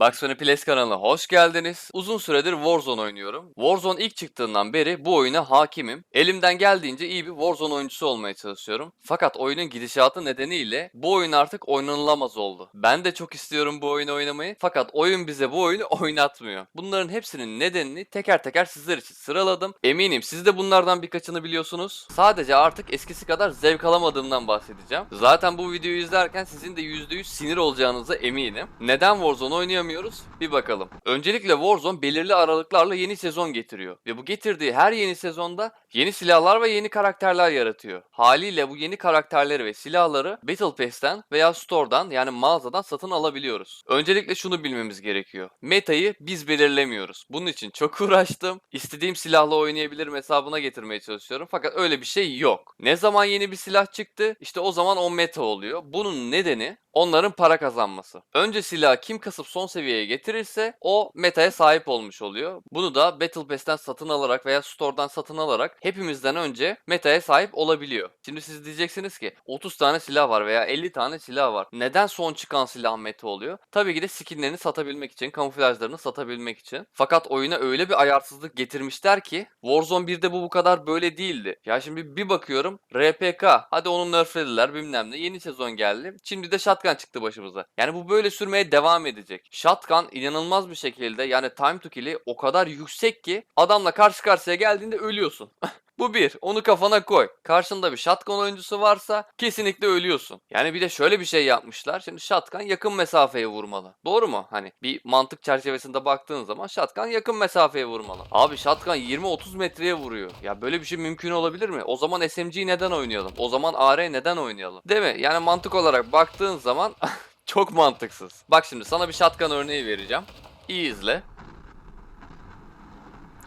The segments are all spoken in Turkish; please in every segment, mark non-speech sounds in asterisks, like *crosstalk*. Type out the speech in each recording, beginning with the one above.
Bunny Plays kanalına hoş geldiniz. Uzun süredir Warzone oynuyorum. Warzone ilk çıktığından beri bu oyuna hakimim. Elimden geldiğince iyi bir Warzone oyuncusu olmaya çalışıyorum. Fakat oyunun gidişatı nedeniyle bu oyun artık oynanılamaz oldu. Ben de çok istiyorum bu oyunu oynamayı fakat oyun bize bu oyunu *laughs* oynatmıyor. Bunların hepsinin nedenini teker teker sizler için sıraladım. Eminim siz de bunlardan birkaçını biliyorsunuz. Sadece artık eskisi kadar zevk alamadığımdan bahsedeceğim. Zaten bu videoyu izlerken sizin de %100 sinir olacağınıza eminim. Neden Warzone oynayamıyoruz? Bir bakalım. Öncelikle Warzone belirli aralıklarla yeni sezon getiriyor. Ve bu getirdiği her yeni sezonda yeni silahlar ve yeni karakterler yaratıyor. Haliyle bu yeni karakterleri ve silahları Battle Pass'ten veya Store'dan yani mağazadan satın alabiliyoruz. Öncelikle şunu bilmemiz gerekiyor. Metayı biz belirlemiyoruz. Bunun için çok *laughs* uğraştım. İstediğim silahla oynayabilirim hesabına getirmeye çalışıyorum. Fakat öyle bir şey yok. Ne zaman yeni bir silah çıktı? İşte o zaman o meta oluyor. Bunun nedeni onların para kazanması. Önce silahı kim kasıp son seviyeye getirirse o metaya sahip olmuş oluyor. Bunu da Battle Pass'ten satın alarak veya Store'dan satın alarak hepimizden önce metaya sahip olabiliyor. Şimdi siz diyeceksiniz ki 30 tane silah var veya 50 tane silah var. Neden son çıkan silah meta oluyor? Tabii ki de skinlerini satabilmek için, kamuflajlarını satabilmek için. Fakat oyuna öyle bir ayarsızlık getirmişler ki Warzone 1'de bu bu kadar böyle değildi. Ya şimdi bir bakıyorum RPK hadi onu nerflediler bilmem ne yeni sezon geldi. Şimdi de Shotgun çıktı başımıza. Yani bu böyle sürmeye devam edecek. Shotgun inanılmaz bir şekilde yani time to kill'i o kadar yüksek ki adamla karşı karşıya geldiğinde ölüyorsun. *laughs* Bu bir. Onu kafana koy. Karşında bir shotgun oyuncusu varsa kesinlikle ölüyorsun. Yani bir de şöyle bir şey yapmışlar. Şimdi shotgun yakın mesafeye vurmalı. Doğru mu? Hani bir mantık çerçevesinde baktığın zaman shotgun yakın mesafeye vurmalı. Abi shotgun 20-30 metreye vuruyor. Ya böyle bir şey mümkün olabilir mi? O zaman SMG'yi neden oynayalım? O zaman AR neden oynayalım? Değil mi? Yani mantık olarak baktığın zaman *laughs* çok mantıksız. Bak şimdi sana bir shotgun örneği vereceğim. İyi izle.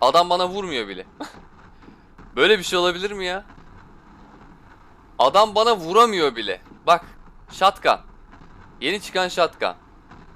Adam bana vurmuyor bile. *laughs* Böyle bir şey olabilir mi ya? Adam bana vuramıyor bile. Bak. Shotgun. Yeni çıkan shotgun.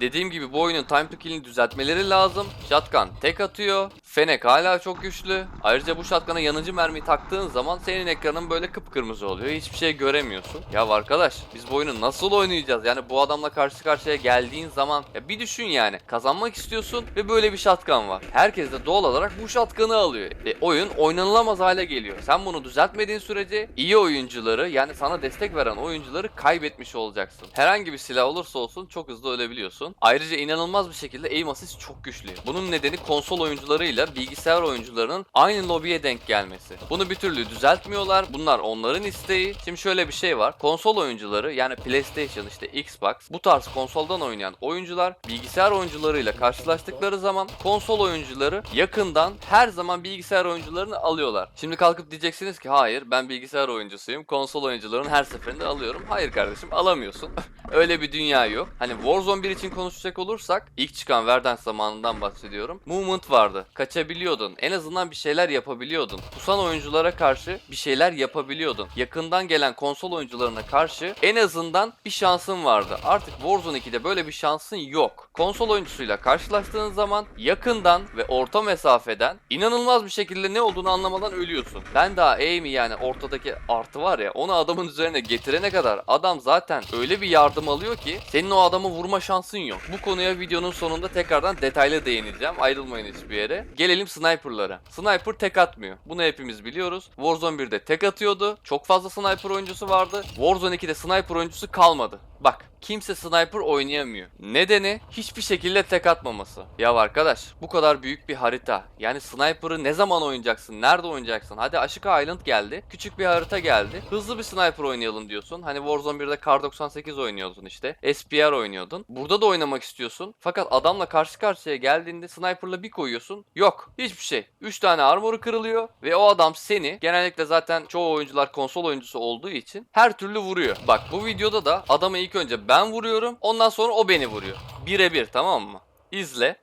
Dediğim gibi bu oyunun time to kill'ini düzeltmeleri lazım. Shotgun tek atıyor. Fenek hala çok güçlü. Ayrıca bu shotgun'a yanıcı mermi taktığın zaman senin ekranın böyle kıpkırmızı oluyor. Hiçbir şey göremiyorsun. Ya arkadaş biz bu oyunu nasıl oynayacağız? Yani bu adamla karşı karşıya geldiğin zaman ya bir düşün yani. Kazanmak istiyorsun ve böyle bir shotgun var. Herkes de doğal olarak bu shotgun'ı alıyor. E, oyun oynanılamaz hale geliyor. Sen bunu düzeltmediğin sürece iyi oyuncuları yani sana destek veren oyuncuları kaybetmiş olacaksın. Herhangi bir silah olursa olsun çok hızlı ölebiliyorsun. Ayrıca inanılmaz bir şekilde aim assist çok güçlü. Bunun nedeni konsol oyuncularıyla bilgisayar oyuncularının aynı lobiye denk gelmesi. Bunu bir türlü düzeltmiyorlar. Bunlar onların isteği. Şimdi şöyle bir şey var. Konsol oyuncuları yani PlayStation işte Xbox bu tarz konsoldan oynayan oyuncular bilgisayar oyuncularıyla karşılaştıkları zaman konsol oyuncuları yakından her zaman bilgisayar oyuncularını alıyorlar. Şimdi kalkıp diyeceksiniz ki hayır ben bilgisayar oyuncusuyum. Konsol oyuncularını her seferinde alıyorum. Hayır kardeşim alamıyorsun. *laughs* Öyle bir dünya yok. Hani Warzone 1 için konuşacak olursak ilk çıkan Verdansk zamanından bahsediyorum. Movement vardı. Kaçabiliyordun. En azından bir şeyler yapabiliyordun. Pusan oyunculara karşı bir şeyler yapabiliyordun. Yakından gelen konsol oyuncularına karşı en azından bir şansın vardı. Artık Warzone 2'de böyle bir şansın yok. Konsol oyuncusuyla karşılaştığın zaman yakından ve orta mesafeden inanılmaz bir şekilde ne olduğunu anlamadan ölüyorsun. Ben daha aim'i yani ortadaki artı var ya onu adamın üzerine getirene kadar adam zaten öyle bir yardım alıyor ki senin o adamı vurma şansın yok. Bu konuya videonun sonunda tekrardan detaylı değineceğim. Ayrılmayın hiçbir yere. Gelelim sniper'lara. Sniper tek atmıyor. Bunu hepimiz biliyoruz. Warzone 1'de tek atıyordu. Çok fazla sniper oyuncusu vardı. Warzone 2'de sniper oyuncusu kalmadı. Bak kimse sniper oynayamıyor. Nedeni hiçbir şekilde tek atmaması. Ya arkadaş bu kadar büyük bir harita. Yani sniper'ı ne zaman oynayacaksın? Nerede oynayacaksın? Hadi Ashika Island geldi. Küçük bir harita geldi. Hızlı bir sniper oynayalım diyorsun. Hani Warzone 1'de Kar 98 oynuyordun işte. SPR oynuyordun. Burada da oynamak istiyorsun. Fakat adamla karşı karşıya geldiğinde sniper'la bir koyuyorsun. Yok. Hiçbir şey. 3 tane armoru kırılıyor ve o adam seni genellikle zaten çoğu oyuncular konsol oyuncusu olduğu için her türlü vuruyor. Bak bu videoda da adamı ilk önce ben vuruyorum. Ondan sonra o beni vuruyor. Birebir tamam mı? İzle.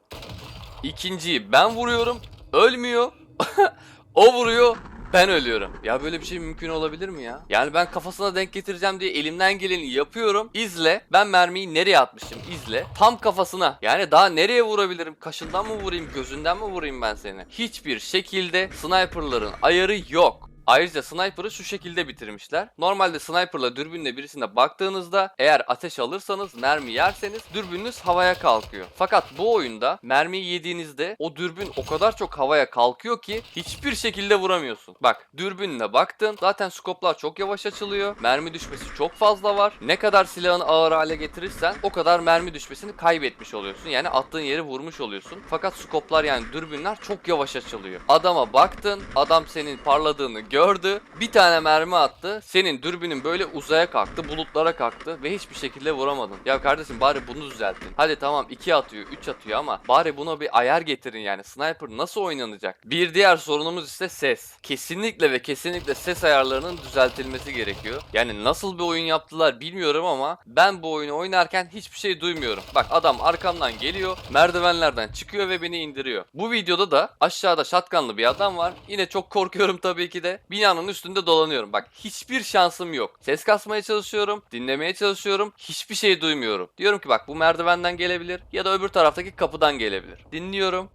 İkinciyi ben vuruyorum. Ölmüyor. *laughs* o vuruyor. Ben ölüyorum. Ya böyle bir şey mümkün olabilir mi ya? Yani ben kafasına denk getireceğim diye elimden geleni yapıyorum. İzle. Ben mermiyi nereye atmışım? İzle. Tam kafasına. Yani daha nereye vurabilirim? Kaşından mı vurayım? Gözünden mi vurayım ben seni? Hiçbir şekilde sniperların ayarı yok. Ayrıca sniper'ı şu şekilde bitirmişler. Normalde sniper'la dürbünle birisine baktığınızda eğer ateş alırsanız mermi yerseniz dürbününüz havaya kalkıyor. Fakat bu oyunda mermiyi yediğinizde o dürbün o kadar çok havaya kalkıyor ki hiçbir şekilde vuramıyorsun. Bak dürbünle baktın zaten skoplar çok yavaş açılıyor. Mermi düşmesi çok fazla var. Ne kadar silahını ağır hale getirirsen o kadar mermi düşmesini kaybetmiş oluyorsun. Yani attığın yeri vurmuş oluyorsun. Fakat skoplar yani dürbünler çok yavaş açılıyor. Adama baktın adam senin parladığını gördü. Bir tane mermi attı. Senin dürbünün böyle uzaya kalktı. Bulutlara kalktı ve hiçbir şekilde vuramadın. Ya kardeşim bari bunu düzeltin. Hadi tamam 2 atıyor 3 atıyor ama bari buna bir ayar getirin yani. Sniper nasıl oynanacak? Bir diğer sorunumuz ise ses. Kesinlikle ve kesinlikle ses ayarlarının düzeltilmesi gerekiyor. Yani nasıl bir oyun yaptılar bilmiyorum ama ben bu oyunu oynarken hiçbir şey duymuyorum. Bak adam arkamdan geliyor, merdivenlerden çıkıyor ve beni indiriyor. Bu videoda da aşağıda şatkanlı bir adam var. Yine çok korkuyorum tabii ki de. Binanın üstünde dolanıyorum. Bak hiçbir şansım yok. Ses kasmaya çalışıyorum, dinlemeye çalışıyorum. Hiçbir şey duymuyorum. Diyorum ki bak bu merdivenden gelebilir ya da öbür taraftaki kapıdan gelebilir. Dinliyorum.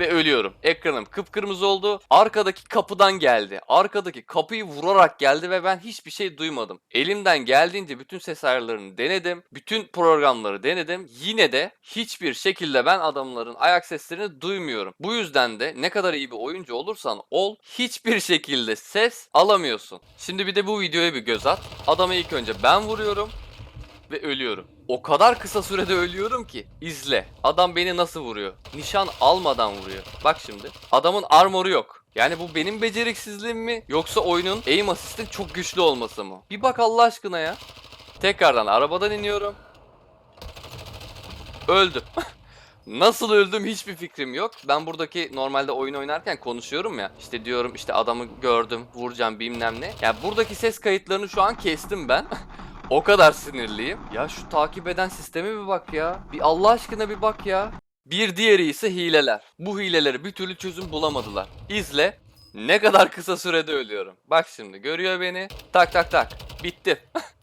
Ve ölüyorum. Ekranım kıpkırmızı oldu. Arkadaki kapıdan geldi. Arkadaki kapıyı vurarak geldi ve ben hiçbir şey duymadım. Elimden geldiğince bütün ses ayarlarını denedim. Bütün programları denedim. Yine de hiçbir şekilde ben adamların ayak seslerini duymuyorum. Bu yüzden de ne kadar iyi bir oyuncu olursan ol hiçbir şekilde ses alamıyorsun. Şimdi bir de bu videoya bir göz at. Adamı ilk önce ben vuruyorum ve ölüyorum. O kadar kısa sürede ölüyorum ki. İzle. Adam beni nasıl vuruyor? Nişan almadan vuruyor. Bak şimdi. Adamın armoru yok. Yani bu benim beceriksizliğim mi? Yoksa oyunun aim assist'in çok güçlü olması mı? Bir bak Allah aşkına ya. Tekrardan arabadan iniyorum. Öldüm. *laughs* Nasıl öldüm hiçbir fikrim yok. Ben buradaki normalde oyun oynarken konuşuyorum ya. İşte diyorum işte adamı gördüm, vuracağım bilmem ne. Ya buradaki ses kayıtlarını şu an kestim ben. *laughs* O kadar sinirliyim. Ya şu takip eden sisteme bir bak ya. Bir Allah aşkına bir bak ya. Bir diğeri ise hileler. Bu hileleri bir türlü çözüm bulamadılar. İzle. Ne kadar kısa sürede ölüyorum. Bak şimdi görüyor beni. Tak tak tak. Bitti. *laughs*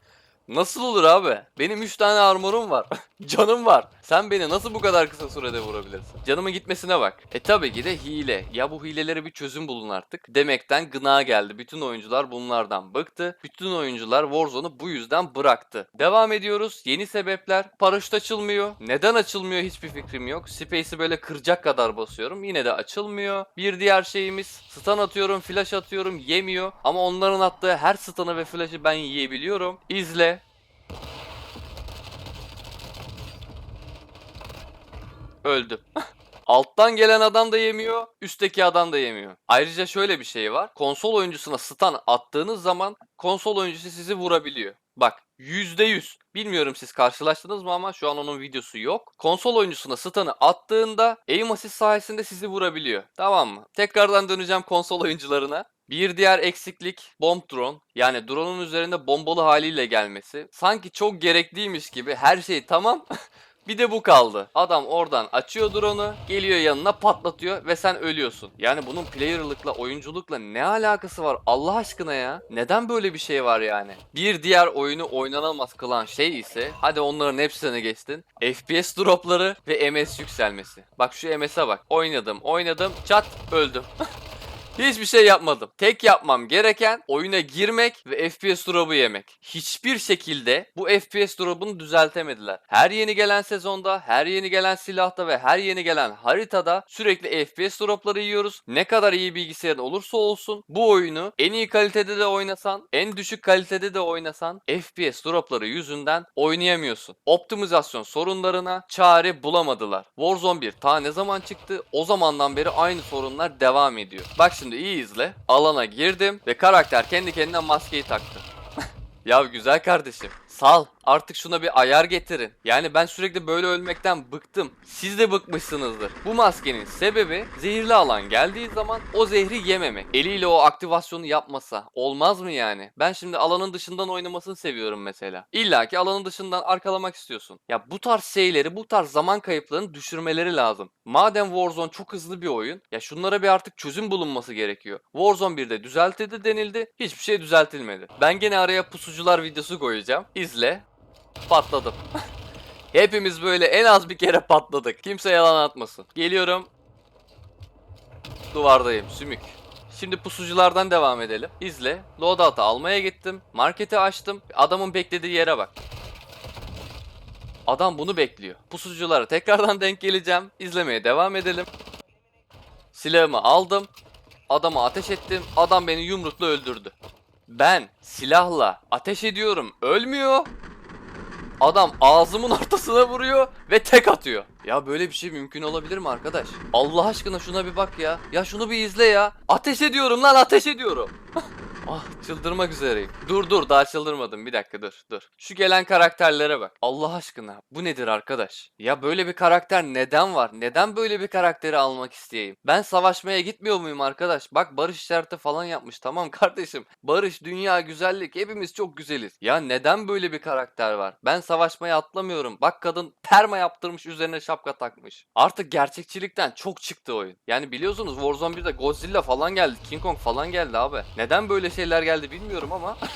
Nasıl olur abi? Benim 3 tane armorum var. *laughs* Canım var. Sen beni nasıl bu kadar kısa sürede vurabilirsin? Canımın gitmesine bak. E tabi ki de hile. Ya bu hilelere bir çözüm bulun artık. Demekten gına geldi. Bütün oyuncular bunlardan bıktı. Bütün oyuncular Warzone'u bu yüzden bıraktı. Devam ediyoruz. Yeni sebepler. Paraşüt açılmıyor. Neden açılmıyor hiçbir fikrim yok. Space'i böyle kıracak kadar basıyorum. Yine de açılmıyor. Bir diğer şeyimiz stun atıyorum, flash atıyorum, yemiyor. Ama onların attığı her stun'ı ve flash'ı ben yiyebiliyorum. İzle. Öldüm. *laughs* Alttan gelen adam da yemiyor, üstteki adam da yemiyor. Ayrıca şöyle bir şey var. Konsol oyuncusuna stun attığınız zaman konsol oyuncusu sizi vurabiliyor. Bak %100. Bilmiyorum siz karşılaştınız mı ama şu an onun videosu yok. Konsol oyuncusuna stun'ı attığında aim assist sayesinde sizi vurabiliyor. Tamam mı? Tekrardan döneceğim konsol oyuncularına. Bir diğer eksiklik bomb drone. Yani drone'un üzerinde bombalı haliyle gelmesi. Sanki çok gerekliymiş gibi her şey tamam. *laughs* Bir de bu kaldı. Adam oradan açıyor drone'u, geliyor yanına patlatıyor ve sen ölüyorsun. Yani bunun player'lıkla, oyunculukla ne alakası var Allah aşkına ya? Neden böyle bir şey var yani? Bir diğer oyunu oynanamaz kılan şey ise, hadi onların hepsini geçtin. FPS dropları ve MS yükselmesi. Bak şu MS'e bak. Oynadım, oynadım, çat öldüm. *laughs* Hiçbir şey yapmadım. Tek yapmam gereken oyuna girmek ve FPS drop'u yemek. Hiçbir şekilde bu FPS drop'unu düzeltemediler. Her yeni gelen sezonda, her yeni gelen silahta ve her yeni gelen haritada sürekli FPS drop'ları yiyoruz. Ne kadar iyi bilgisayarın olursa olsun bu oyunu en iyi kalitede de oynasan, en düşük kalitede de oynasan FPS drop'ları yüzünden oynayamıyorsun. Optimizasyon sorunlarına çare bulamadılar. Warzone 1 ta ne zaman çıktı? O zamandan beri aynı sorunlar devam ediyor. Bak şimdi iyi izle. Alana girdim ve karakter kendi kendine maskeyi taktı. *laughs* ya güzel kardeşim. Sal. Artık şuna bir ayar getirin. Yani ben sürekli böyle ölmekten bıktım. Siz de bıkmışsınızdır. Bu maskenin sebebi zehirli alan geldiği zaman o zehri yememek. Eliyle o aktivasyonu yapmasa. Olmaz mı yani? Ben şimdi alanın dışından oynamasını seviyorum mesela. İlla ki alanın dışından arkalamak istiyorsun. Ya bu tarz şeyleri, bu tarz zaman kayıplarını düşürmeleri lazım. Madem Warzone çok hızlı bir oyun, ya şunlara bir artık çözüm bulunması gerekiyor. Warzone 1'de düzeltildi denildi, hiçbir şey düzeltilmedi. Ben gene araya pusucular videosu koyacağım. İzle. Patladım. Hepimiz böyle en az bir kere patladık. Kimse yalan atmasın. Geliyorum. Duvardayım. Sümük. Şimdi pusuculardan devam edelim. İzle. Loadout'u almaya gittim. Marketi açtım. Adamın beklediği yere bak. Adam bunu bekliyor. Pusuculara tekrardan denk geleceğim. İzlemeye devam edelim. Silahımı aldım. Adama ateş ettim. Adam beni yumrukla öldürdü. Ben silahla ateş ediyorum. Ölmüyor. Adam ağzımın *laughs* ortasına vuruyor ve tek atıyor. Ya böyle bir şey mümkün olabilir mi arkadaş? Allah aşkına şuna bir bak ya. Ya şunu bir izle ya. Ateş ediyorum lan ateş ediyorum. *laughs* ah çıldırmak üzereyim. Dur dur daha çıldırmadım bir dakika dur dur. Şu gelen karakterlere bak. Allah aşkına bu nedir arkadaş? Ya böyle bir karakter neden var? Neden böyle bir karakteri almak isteyeyim? Ben savaşmaya gitmiyor muyum arkadaş? Bak barış işareti falan yapmış tamam *laughs* kardeşim. Barış, dünya, güzellik hepimiz çok güzeliz. Ya neden böyle bir karakter var? Ben savaşmaya atlamıyorum. Bak kadın perma yaptırmış üzerine şapka takmış. Artık gerçekçilikten çok çıktı oyun. Yani biliyorsunuz Warzone 1'de Godzilla falan geldi. King Kong falan geldi abi. Neden böyle şeyler geldi bilmiyorum ama *laughs*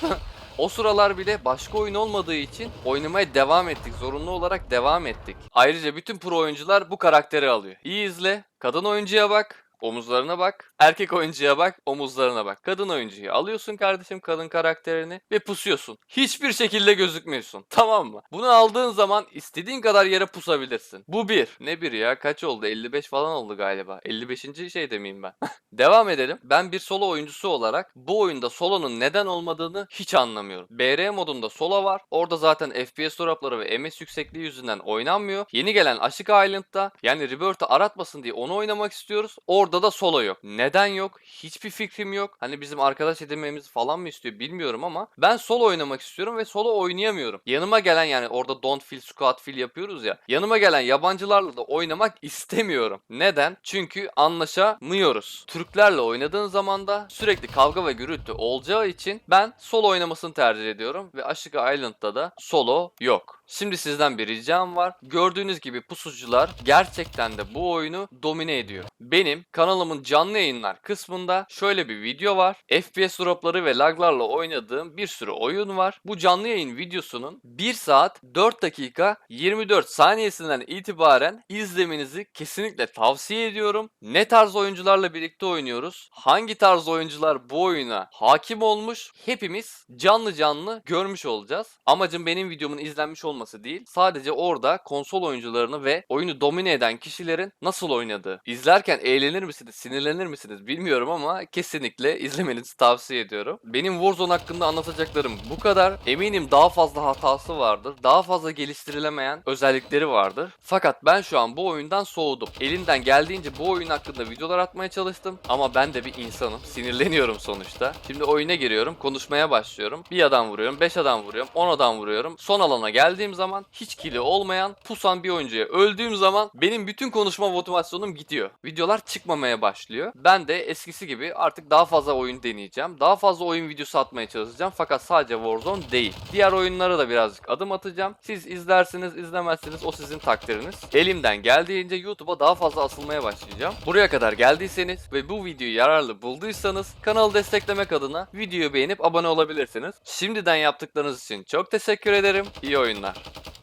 O sıralar bile başka oyun olmadığı için oynamaya devam ettik. Zorunlu olarak devam ettik. Ayrıca bütün pro oyuncular bu karakteri alıyor. İyi izle. Kadın oyuncuya bak. Omuzlarına bak. Erkek oyuncuya bak. Omuzlarına bak. Kadın oyuncuyu alıyorsun kardeşim kadın karakterini ve pusuyorsun. Hiçbir şekilde gözükmüyorsun. Tamam mı? Bunu aldığın zaman istediğin kadar yere pusabilirsin. Bu bir. Ne bir ya? Kaç oldu? 55 falan oldu galiba. 55. şey demeyeyim ben. *laughs* Devam edelim. Ben bir solo oyuncusu olarak bu oyunda solonun neden olmadığını hiç anlamıyorum. BR modunda solo var. Orada zaten FPS dropları ve MS yüksekliği yüzünden oynanmıyor. Yeni gelen Aşık Island'da yani Rebirth'ı aratmasın diye onu oynamak istiyoruz. Orada da solo yok. Neden yok? Hiçbir fikrim yok. Hani bizim arkadaş edinmemizi falan mı istiyor bilmiyorum ama ben solo oynamak istiyorum ve solo oynayamıyorum. Yanıma gelen yani orada don't feel squad feel yapıyoruz ya. Yanıma gelen yabancılarla da oynamak *laughs* istemiyorum. Neden? Çünkü anlaşamıyoruz. Türklerle oynadığın zaman da sürekli kavga ve gürültü olacağı için ben solo oynamasını tercih ediyorum ve Aşık Island'da da solo yok. Şimdi sizden bir ricam var. Gördüğünüz gibi pusucular gerçekten de bu oyunu domine ediyor. Benim kanalımın canlı yayınlar kısmında şöyle bir video var. FPS dropları ve laglarla oynadığım bir sürü oyun var. Bu canlı yayın videosunun 1 saat 4 dakika 24 saniyesinden itibaren izlemenizi kesinlikle tavsiye ediyorum. Ne tarz oyuncularla birlikte oynuyoruz? Hangi tarz oyuncular bu oyuna hakim olmuş? Hepimiz canlı canlı görmüş olacağız. Amacım benim videomun izlenmiş olması değil. Sadece orada konsol oyuncularını ve oyunu domine eden kişilerin nasıl oynadığı. İzlerken eğlenir misiniz, sinirlenir misiniz bilmiyorum ama kesinlikle izlemenizi tavsiye ediyorum. Benim Warzone hakkında anlatacaklarım bu kadar. Eminim daha fazla hatası vardır. Daha fazla geliştirilemeyen özellikleri vardır. Fakat ben şu an bu oyundan soğudum. Elimden geldiğince bu oyun hakkında videolar atmaya çalıştım. Ama ben de bir insanım. Sinirleniyorum sonuçta. Şimdi oyuna giriyorum. Konuşmaya başlıyorum. Bir adam vuruyorum. 5 adam vuruyorum. 10 adam vuruyorum. Son alana geldiğim zaman hiç kili olmayan pusan bir oyuncuya öldüğüm zaman benim bütün konuşma motivasyonum gidiyor. Videolar çıkmamaya başlıyor. Ben de eskisi gibi artık daha fazla oyun deneyeceğim. Daha fazla oyun videosu atmaya çalışacağım. Fakat sadece Warzone değil. Diğer oyunlara da birazcık adım atacağım. Siz izlersiniz, izlemezsiniz o sizin takdiriniz. Elimden geldiğince YouTube'a daha fazla asılmaya başlayacağım. Buraya kadar geldiyseniz ve bu videoyu yararlı bulduysanız kanalı desteklemek adına videoyu beğenip abone olabilirsiniz. Şimdiden yaptıklarınız için çok teşekkür ederim. İyi oyunlar. that.